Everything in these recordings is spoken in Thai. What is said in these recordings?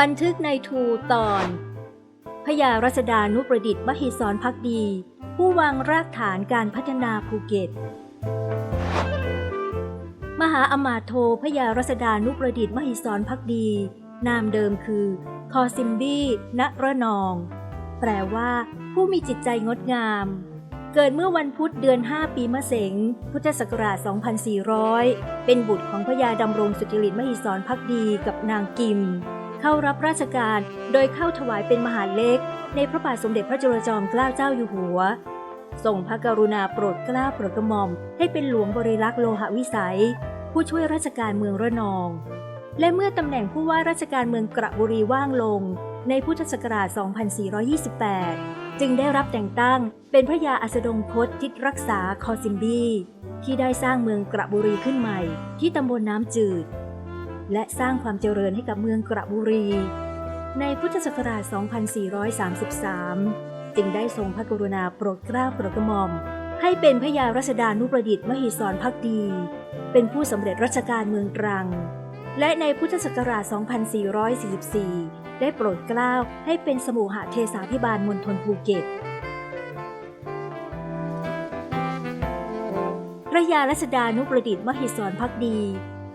บันทึกในทูตอนพญารัศดานุประดิษฐ์มหิศรพักดี ผู้วางรากฐานการพัฒนาภูเก็ต มหาอมาโทพญารัศดานุประดิษฐ์มหิศรพักดี นามเดิมคือ คอซิมบี้ณระนอง แปลว่า ผู้มีจิตใจงดงาม เกิดเมื่อวันพุธเดือน 5 ปีมะเสง พุทธศักราช 2400 เป็นบุตรของพญาดำรงสุจริตมหิศรพักดีกับนางกิม เข้ารับราชการ โดยเข้าถวายเป็นมหาเล็ก ในพระบาทสมเด็จพระจุลจอมเกล้าเจ้าอยู่หัวทรงพระกรุณาโปรดเกล้าโปรดกระหม่อม ให้เป็นหลวงบริลักษ์โลหวิสัย ผู้ช่วยราชการเมืองระนอง และเมื่อตำแหน่งผู้ว่าราชการเมืองกระบุรีว่างลง ในพุทธศักราช 2428 จึงได้รับแต่งตั้งเป็นพระยาอัสดงคตทิศรักษาคอซิมบีที่ได้สร้างเมืองกระบุรีขึ้นใหม่ ที่ตำบลน้ำจืด และสร้างความเจริญให้กับเมืองกระบุรี ในพุทธศักราช 2433 จึงได้ทรงพระกรุณาโปรดเกล้าโปรดกระหม่อม ให้เป็นพระยารัศดานุประดิษฐ์มหิศรพักดี เป็นผู้สำเร็จราชการเมืองตรัง และในพุทธศักราช 2444 ได้โปรดเกล้าให้เป็นสมุหเทศาพิบาลมณฑลภูเก็ตพระยารัศดานุประดิษฐ์มหิศรพักดี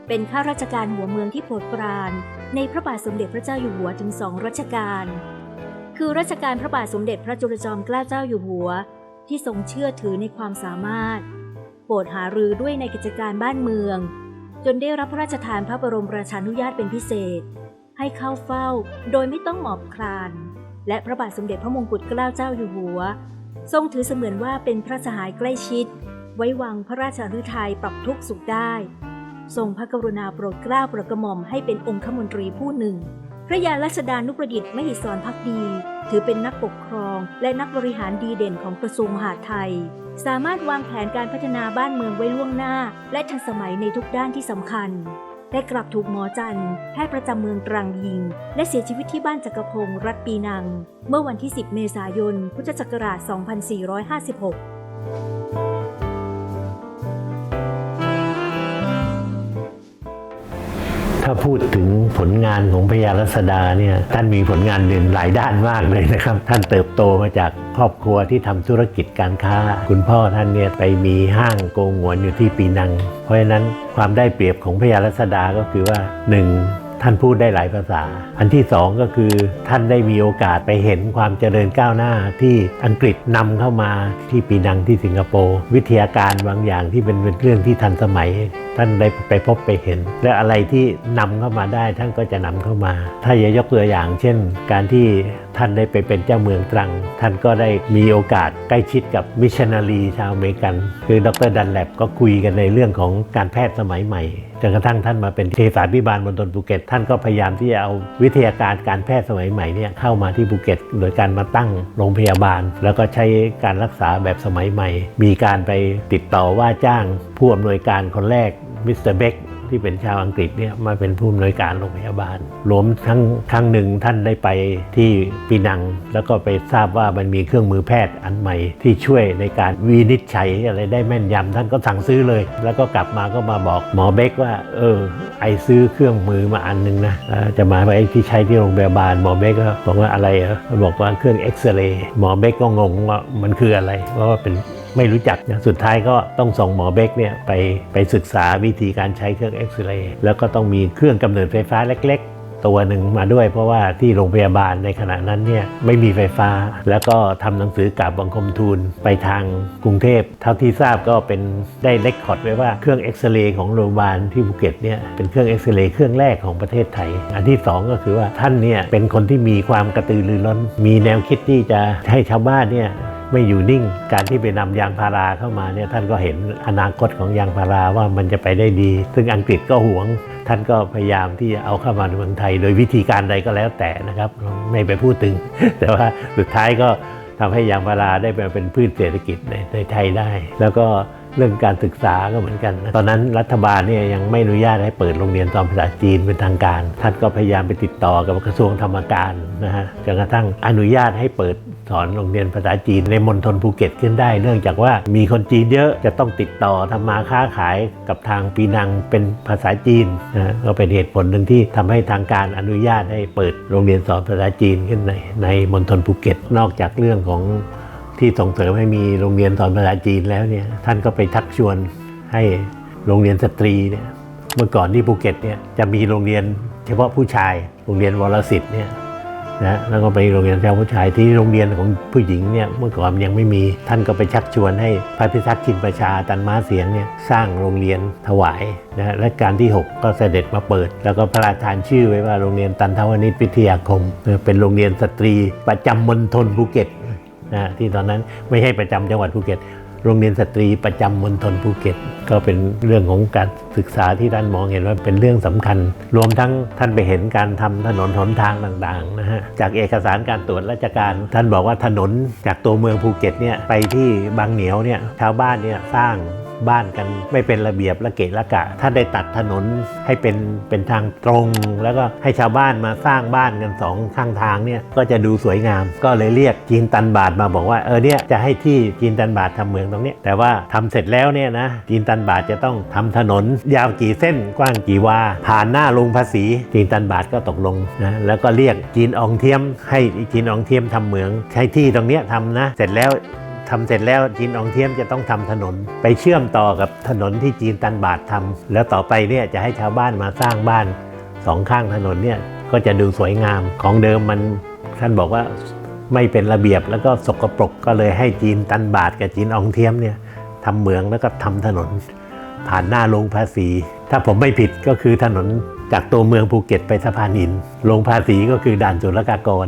เป็นข้าราชการหัวเมืองที่โปรดปราน ในพระบาทสมเด็จพระเจ้าอยู่หัวถึงสองรัชกาล คือรัชกาลพระบาทสมเด็จพระจุลจอมเกล้าเจ้าอยู่หัว ที่ทรงเชื่อถือในความสามารถ โปรดหารือด้วยในกิจการบ้านเมือง จนได้รับพระราชทานพระบรมราชานุญาตเป็นพิเศษ ให้เข้าเฝ้าโดยไม่ต้องหมอบคลาน และพระบาทสมเด็จพระมงกุฎเกล้าเจ้าอยู่หัว ทรงถือเสมือนว่าเป็นพระสหายใกล้ชิด ไว้วางพระราชฤทัยปรับทุกข์สุขได้ ทรงพระกรุณาโปรดเกล้าโปรดกระหม่อมให้เป็นองคมนตรีผู้หนึ่ง พระยารัศดานุประดิษฐ์มหิศรพักดี ถือเป็นนักปกครอง และนักบริหารดีเด่นของกระทรวงมหาดไทย สามารถวางแผนการพัฒนาบ้านเมืองไว้ล่วงหน้า และทันสมัยในทุกด้านที่สำคัญได้กลับถูกหมอจันทร์แพทย์ประจำเมืองตรังยิง และเสียชีวิตที่บ้านจักรพงศ์รัฐปีนัง เมื่อวันที่ 10 เมษายน พุทธศักราช 2456 ถ้าพูดถึงผลงานของพญารัศดาเนี่ยท่านมีผลงานเด่นหลายด้านมากเลยนะครับ ท่านเติบโตมาจากครอบครัวที่ทำธุรกิจการค้า คุณพ่อท่านเนี่ยไปมีห้างโกงหวนอยู่ที่ปีนัง เพราะฉะนั้นความได้เปรียบของพญารัศดาก็คือว่าหนึ่ง ท่านพูดได้หลายภาษา อันที่สองก็คือท่านได้มีโอกาสไปเห็นความเจริญก้าวหน้าที่อังกฤษนำเข้ามาที่ปีนังที่สิงคโปร์วิทยาการบางอย่างที่เป็นเรื่องที่ทันสมัย ท่านได้ไปพบไปเห็น และอะไรที่นำเข้ามาได้ท่านก็จะนำเข้ามา ถ้าจะยกตัวอย่าง เช่น การที่ ท่านได้ไปเป็นเจ้าเมืองตรัง ท่านก็ได้มีโอกาสใกล้ชิดกับมิชชันนารีชาวอเมริกัน คือดรดันแลบก็คุยกันในเรื่องของการแพทย์สมัยใหม่จนกระทั่งท่านมาเป็นเทศาพิบาลมณฑลภูเก็ต ท่านก็พยายามที่จะเอาวิทยาการการแพทย์สมัยใหม่เนี่ยเข้ามาที่ภูเก็ต โดยการมาตั้งโรงพยาบาล แล้วก็ใช้การรักษาแบบสมัยใหม่ มีการไปติดต่อว่าจ้างผู้อำนวยการคนแรกมิสเตอร์เบก ที่เป็นชาวอังกฤษเนี่ยมาเป็นผู้อำนวยการโรงพยาบาลรวมทั้งครั้งหนึ่งท่านได้ไปที่ปีนัง แล้วก็ไปทราบว่ามันมีเครื่องมือแพทย์อันใหม่ ที่ช่วยในการวินิจฉัยอะไรได้แม่นยำท่านก็สั่งซื้อเลย แล้วก็กลับมาก็มาบอกหมอเบกว่า เออ ไอซื้อเครื่องมือมาอันหนึงนะจะมาไอ้ที่ใช้ที่โรงพยาบาลหมอเบกก็บอกว่าอะไรเหรอบอกว่าเครื่องเอ็กซเรย์หมอเบกก็งงว่ามันคืออะไรเพราะว่าเป็น ไม่รู้จักนะสุดท้ายก็ต้องส่งหมอเบกเนี่ยไปไปศึกษาวิธีการใช้เครื่องเอ็กซเรย์แล้วก็ต้องมีเครื่องกำเนิดไฟฟ้าเล็ก ๆ ตัวหนึ่งมาด้วย เพราะว่าที่โรงพยาบาลในขณะนั้นเนี่ยไม่มีไฟฟ้า แล้วก็ทำหนังสือกราบบังคมทูลไปทางกรุงเทพ เท่าที่ทราบก็เป็นได้เลคคอร์ดไว้ว่าเครื่องเอ็กซเรย์ของโรงพยาบาลที่ภูเก็ตเนี่ยเป็นเครื่องเอ็กซเรย์เครื่องแรกของประเทศไทย อันที่สองก็คือว่าท่านเนี่ยเป็นคนที่มีความกระตือรือร้น มีแนวคิดที่จะให้ชาวบ้านเนี่ย ไม่อยู่นิ่ง การที่ไปนำยางพาราเข้ามาเนี่ยท่านก็เห็นอนาคตของยางพาราว่ามันจะไปได้ดี ซึ่งอังกฤษก็หวง ท่านก็พยายามที่จะเอาเข้ามาในเมืองไทย โดยวิธีการใดก็แล้วแต่นะครับไม่ไปพูดถึง แต่ว่าสุดท้ายก็ทำให้ยางพาราได้มาเป็นพืชเศรษฐกิจในในไทยได้ แล้วก็ เรื่องการศึกษาก็เหมือนกัน ตอนนั้นรัฐบาลเนี่ยยังไม่อนุญาตให้เปิดโรงเรียนสอนภาษาจีนเป็นทางการ ท่านก็พยายามไปติดต่อกับกระทรวงธรรมการนะฮะจนกระทั่งอนุญาตให้เปิดสอนโรงเรียนภาษาจีนในมณฑลภูเก็ตขึ้นได้ เนื่องจากว่ามีคนจีนเยอะจะต้องติดต่อทำมาค้าขายกับทางปีนังเป็นภาษาจีนนะฮะก็เป็นเหตุผลหนึ่งที่ทำให้ทางการอนุญาตให้เปิดโรงเรียนสอนภาษาจีนขึ้นในในมณฑลภูเก็ต นอกจากเรื่องของ ที่ส่งเสริมให้มีโรงเรียนสอนภาษาจีนแล้วเนี่ยท่านก็ไปทักชวนให้โรงเรียนสตรีเนี่ยเมื่อก่อนที่ภูเก็ตเนี่ยจะมีโรงเรียนเฉพาะผู้ชาย โรงเรียนวรสิทธิ์เนี่ยนะแล้วก็ไปโรงเรียนเฉพาะผู้ชายที่โรงเรียนของผู้หญิงเนี่ยเมื่อก่อนยังไม่มีท่านก็ไปชักชวนให้พระพิทักษ์ชินประชาตันม้าเสียงเนี่ยสร้างโรงเรียนถวายนะและการที่ 6 ก็เสด็จมาเปิด แล้วก็พระราชทานชื่อไว้ว่าโรงเรียนตันทวนิชวิทยาคม เป็นโรงเรียนสตรีประจำมณฑลภูเก็ต นะที่ตอนนั้นไม่ใช่ประจำจังหวัดภูเก็ต โรงเรียนสตรีประจำมณฑลภูเก็ต ก็เป็นเรื่องของการศึกษาที่ท่านมองเห็นว่าเป็นเรื่องสำคัญ รวมทั้งท่านไปเห็นการทำถนนหนทางต่างๆนะฮะจากเอกสารการตรวจราชการ ท่านบอกว่าถนนจากตัวเมืองภูเก็ตเนี่ยไปที่บางเหนียวเนี่ยชาวบ้านเนี่ยสร้าง บ้านกันไม่เป็นระเบียบละเกะละกะ ท่านได้ตัดถนนให้เป็นเป็นทางตรง แล้วก็ให้ชาวบ้านมาสร้างบ้านกันสองข้างทางเนี่ยก็จะดูสวยงาม ก็เลยเรียกจีนตันบาทมาบอกว่าเออเนี่ยจะให้ที่จีนตันบาททำเมืองตรงเนี้ยแต่ว่าทำเสร็จแล้วเนี่ยนะจีนตันบาทจะต้องทำถนน ยาวกี่เส้นกว้างกี่วาผ่านหน้าลงภาษีจีนตันบาทก็ตกลงนะแล้วก็เรียกจีนอองเทียมให้จีนอองเทียมทำเหมืองใช้ที่ตรงเนี้ยทำนะ เสร็จแล้ว ทำเสร็จแล้วจีนอองเทียมจะต้องทำถนน ไปเชื่อมต่อกับถนนที่จีนตันบาททำแล้วต่อไปเนี่ยจะให้ชาวบ้านมาสร้างบ้านสองข้างถนนเนี่ยก็จะดูสวยงามของเดิมมันท่านบอกว่าไม่เป็นระเบียบแล้วก็สกปรกก็เลยให้จีนตันบาทกับจีนอองเทียมเนี่ยทำเหมืองแล้วก็ทำถนน ผ่านหน้าลงภาษี ถ้าผมไม่ผิดก็คือถนนจากตัวเมืองภูเก็ตไปสะพานหินลงภาษีก็คือด่านศุลกากร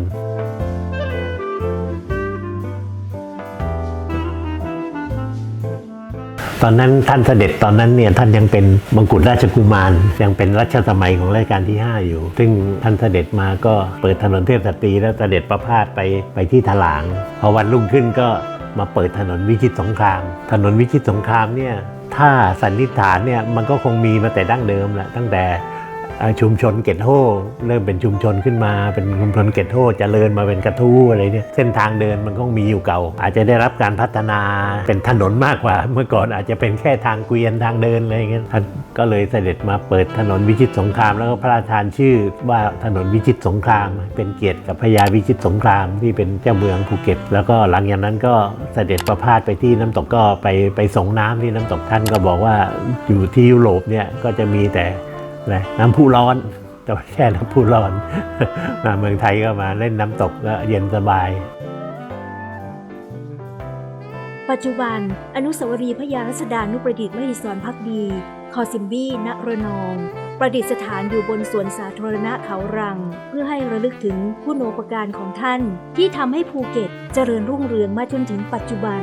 ตอนนั้นท่านเสด็จตอนนั้นเนี่ยท่านยังเป็นมงกุฎราชกุมาร ยังเป็นรัชสมัยของรัชกาลที่ 5 อยู่ ซึ่งท่านเสด็จมาก็เปิดถนนเทพสตรีแล้วเสด็จประพาสไปไปที่ถลาง พอวันรุ่งขึ้นก็มาเปิดถนนวิชิตสงคราม ถนนวิชิตสงครามเนี่ยถ้าสันนิษฐานเนี่ยมันก็คงมีมาแต่ดั้งเดิมแหละตั้งแต่ ชุมชนเกตโฮเริ่มเป็นชุมชนขึ้นมาเป็นชุมชนเกตโฮเจริญมาเป็นกระทู้อะไรเนี่ยเส้นทางเดินมันก็มีอยู่เก่า อาจจะได้รับการพัฒนาเป็นถนนมากกว่า เมื่อก่อนอาจจะเป็นแค่ทางเกวียนทางเดินอะไรเงี้ยท่านก็เลยเสด็จมาเปิดถนนวิชิตสงคราม แล้วก็พระราชทานชื่อว่าถนนวิชิตสงคราม เป็นเกียรติกับพระยาวิชิตสงครามที่เป็นเจ้าเมืองภูเก็ต แล้วก็หลังจากนั้นก็เสด็จประพาสไปที่น้ำตกก็ไปไปส่งน้ำที่น้ำตกท่านก็บอกว่าอยู่ที่ยุโรปเนี่ยก็จะมีแต่ อะน้ำพุร้อนแต่ว่าแช่น้ำพุร้อน มาเมืองไทยก็มาเล่นน้ำตกก็เย็นสบาย ปัจจุบัน อนุสาวรีย์พระยารัศดานุประดิษฐ์มหิศรพักดี คอซิมบี้ณระนอง ประดิษฐานอยู่บนสวนสาธารณะเขารัง เพื่อให้ระลึกถึงคุณโอปการของท่าน ที่ทำให้ภูเก็ตเจริญรุ่งเรืองมาจนถึงปัจจุบัน